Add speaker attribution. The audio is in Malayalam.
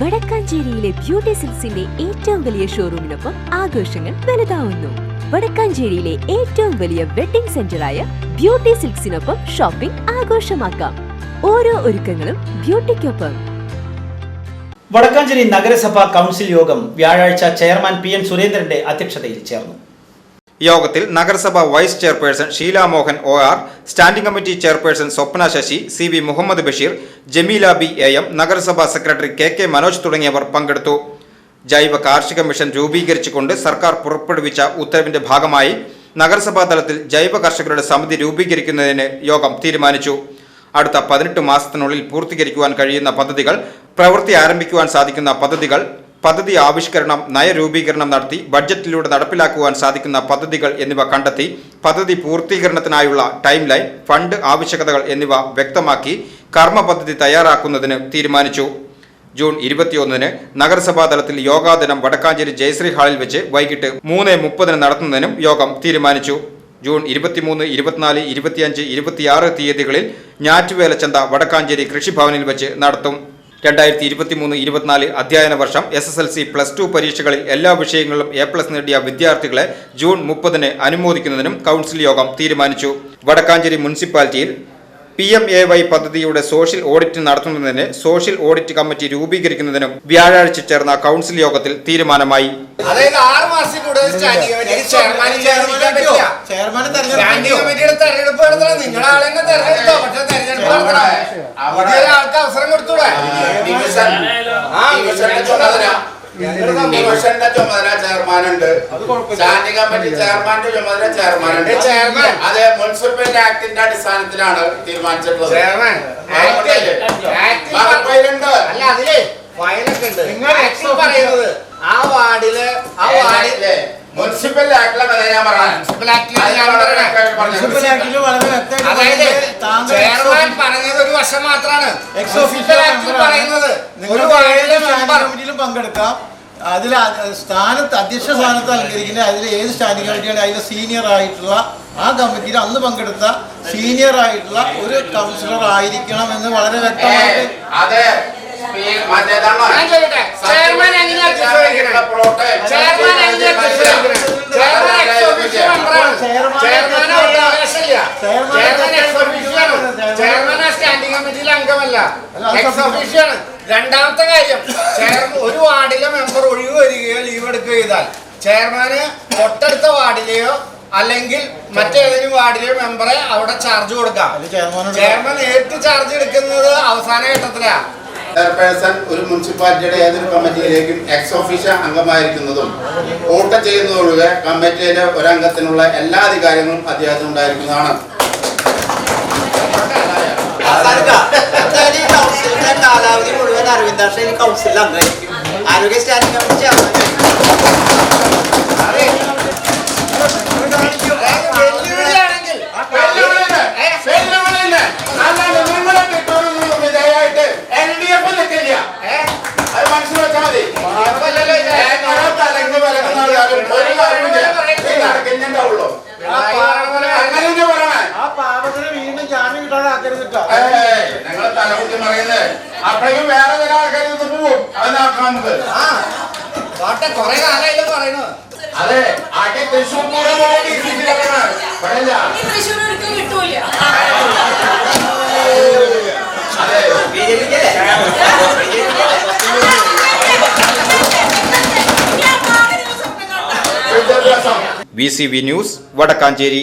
Speaker 1: വടക്കാഞ്ചേരിയിലെ ബ്യൂട്ടി സിൽസിന്റെ ഏറ്റവും വലിയ ഷോറൂമിനൊപ്പം ആഘോഷങ്ങൾ വലുതാവുന്നു. വടക്കാഞ്ചേരിയിലെ ഏറ്റവും വലിയ വെഡിംഗ് സെന്ററായ ബ്യൂട്ടി സിൽക്സിനൊപ്പം ഷോപ്പിംഗ് ആഘോഷമാക്കാം. ഓരോ ഒരുക്കങ്ങളും ബ്യൂട്ടിക്കൊപ്പം.
Speaker 2: വടക്കാഞ്ചേരി നഗരസഭാ കൗൺസിൽ യോഗം വ്യാഴാഴ്ച ചെയർമാൻ പി എൻ സുരേന്ദ്രന്റെ അധ്യക്ഷതയിൽ ചേർന്നു.
Speaker 3: യോഗത്തിൽ നഗരസഭ vice chairperson Sheela Mohan O R standing committee chairperson Swapna Sasi C V Muhammad Basheer Jameela B A M നഗരസഭാ സെക്രട്ടറി കെ കെ മനോജ് തുടങ്ങിയവർ പങ്കെടുത്തു. ജൈവ കാർഷിക മിഷൻ രൂപീകരിച്ചുകൊണ്ട് സർക്കാർ പുറപ്പെടുവിച്ച ഉത്തരവിന്റെ ഭാഗമായി നഗരസഭാ തലത്തിൽ ജൈവ കർഷകരുടെ സമിതി രൂപീകരിക്കുന്നതിന് യോഗം തീരുമാനിച്ചു. അടുത്ത പതിനെട്ട് മാസത്തിനുള്ളിൽ പൂർത്തീകരിക്കുവാൻ കഴിയുന്ന പദ്ധതികൾ പ്രവൃത്തി ആരംഭിക്കുവാൻ സാധിക്കുന്ന പദ്ധതികൾ പദ്ധതി ആവിഷ്കരണം നയരൂപീകരണം നടത്തി ബഡ്ജറ്റിലൂടെ നടപ്പിലാക്കുവാൻ സാധിക്കുന്ന പദ്ധതികൾ എന്നിവ കണ്ടെത്തി പദ്ധതി പൂർത്തീകരണത്തിനായുള്ള ടൈം ലൈൻ ഫണ്ട് ആവശ്യകതകൾ എന്നിവ വ്യക്തമാക്കി കർമ്മ പദ്ധതി തയ്യാറാക്കുന്നതിന് തീരുമാനിച്ചു. ജൂൺ ഇരുപത്തിയൊന്നിന് നഗരസഭാ തലത്തിൽ യോഗാ ദിനം വടക്കാഞ്ചേരി ജയശ്രീ ഹാളിൽ വെച്ച് വൈകിട്ട് മൂന്ന് മുപ്പതിന് നടത്തുന്നതിനും യോഗം തീരുമാനിച്ചു. ജൂൺ ഇരുപത്തിമൂന്ന് ഇരുപത്തിനാല് ഇരുപത്തിയഞ്ച് ഇരുപത്തിയാറ് തീയതികളിൽ ഞാറ്റുവേല ചന്ത വടക്കാഞ്ചേരി കൃഷിഭവനിൽ വെച്ച് നടത്തും. രണ്ടായിരത്തി ഇരുപത്തി മൂന്ന് ഇരുപത്തിനാല് അധ്യയന വർഷം S S L C plus two പരീക്ഷകളിൽ എല്ലാ വിഷയങ്ങളിലും എ പ്ലസ് നേടിയ വിദ്യാർത്ഥികളെ ജൂൺ മുപ്പതിന് അനുമോദിക്കുന്നതിനും കൗൺസിൽ യോഗം തീരുമാനിച്ചു. വടക്കാഞ്ചേരി മുനിസിപ്പാലിറ്റിയിൽ പി എം എ വൈ പദ്ധതിയുടെ സോഷ്യൽ ഓഡിറ്റ് നടത്തുന്നതിന് സോഷ്യൽ ഓഡിറ്റ് കമ്മിറ്റി രൂപീകരിക്കുന്നതിനും വ്യാഴാഴ്ച ചേർന്ന കൗൺസിൽ യോഗത്തിൽ തീരുമാനമായി.
Speaker 4: അതായത് ആറ് ഒരാൾക്ക് അവസരം കൊടുത്തൂടെ?
Speaker 5: ഡിവിഷന്റെ ചുമതല ചെയർമാനുണ്ട്. സ്റ്റാൻഡിംഗ് കമ്മിറ്റി ചെയർമാന്റെ ചുമതല ചെയർമാനുണ്ട്. അതെ മുനിസിപ്പൽ ആക്ടിന്റെ അടിസ്ഥാനത്തിലാണ് തീരുമാനിച്ചിട്ടുള്ളത്.
Speaker 4: പറയുന്നത് ആ വാർഡിൽ ആ
Speaker 5: വാർഡിലെ മുനിസിപ്പൽ ആക്ടിലെ കഥ ഞാൻ പറയാം
Speaker 4: മുനിസിപ്പൽ ആക്ടിലെ ഞാൻ
Speaker 6: മുനിസിപ്പൽ ആക്ടിൽ വളരെ വ്യക്തമായിട്ട്
Speaker 4: അതായത് ചെയർമാൻ പറഞ്ഞത് ഒരു വർഷം മാത്രമാണ് മുനിസിപ്പൽ ആക്ടിൽ പറയുന്നത് ഒരു വാർഡിലെ
Speaker 6: കമ്മിറ്റിയിലും പങ്കെടുക്കാം. അതിൽ സ്ഥാനത്ത് അധ്യക്ഷ സ്ഥാനത്ത് അലങ്കരിക്കുന്ന അതിൽ ഏത് സ്റ്റാൻഡിംഗ് കമ്മിറ്റിയാണ് അതിലെ സീനിയർ ആയിട്ടുള്ള ആ കമ്മിറ്റിയിൽ അന്ന് പങ്കെടുത്ത സീനിയർ ആയിട്ടുള്ള ഒരു കൗൺസിലർ ആയിരിക്കണം എന്ന് വളരെ വ്യക്തമായിട്ട്
Speaker 4: ചെയർമാൻ സ്റ്റാൻഡിംഗ് കമ്മിറ്റിയിലെ അംഗമല്ല. എക്സ്
Speaker 6: സത്യം.
Speaker 4: രണ്ടാമത്തെ കാര്യം ചെയർമാൻ ഒരു വാർഡിലെ മെമ്പർ ഒഴിവ് വരികയോ ലീവ് എടുക്കുകയോ ചെയ്താൽ ചെയർമാന് തൊട്ടടുത്ത വാർഡിലെയോ അല്ലെങ്കിൽ മറ്റേതെങ്കിലും വാർഡിലെ മെമ്പറെ അവിടെ ചാർജ് കൊടുക്കാം. ചെയർമാൻ നേരിട്ട് ചാർജ് എടുക്കുന്നത് അവസാന ഘട്ടത്തിലാ.
Speaker 5: ചെയർപേഴ്സൺ ഒരു മുനിസിപ്പാലിറ്റിയുടെ ഏതൊരു കമ്മിറ്റിയിലേക്കും എക്സ് ഓഫീഷ്യ അംഗമായിരിക്കുന്നതും വോട്ട് ചെയ്യുന്നതൊഴികെ കമ്മിറ്റിയിലെ ഒരംഗത്തിനുള്ള എല്ലാ അധികാരങ്ങളും അദ്ദേഹത്തിന് ഉണ്ടായിരിക്കുന്നതാണ്.
Speaker 7: കാലാവധി മുഴുവൻ അരവിന്ദാക്ഷ കൗൺസിലിൽ അംഗമായിരിക്കും. ആരോഗ്യ സ്റ്റാൻഡിംഗ് കമ്മിറ്റി
Speaker 5: അങ്ങനെ തന്നെ പറയണേ അപ്പോഴേക്കും വേറെ ചില ആൾക്കാർ നിന്ന് പോവും അത് നമുക്ക്
Speaker 4: ആ കോട്ടെ കൊറേ കാലായില്ലോ പറയണു
Speaker 5: അതെ ആകെ തൃശ്ശൂർ പൂരം വിദ്യാഭ്യാസം.
Speaker 3: V C V news Wadakkanchery.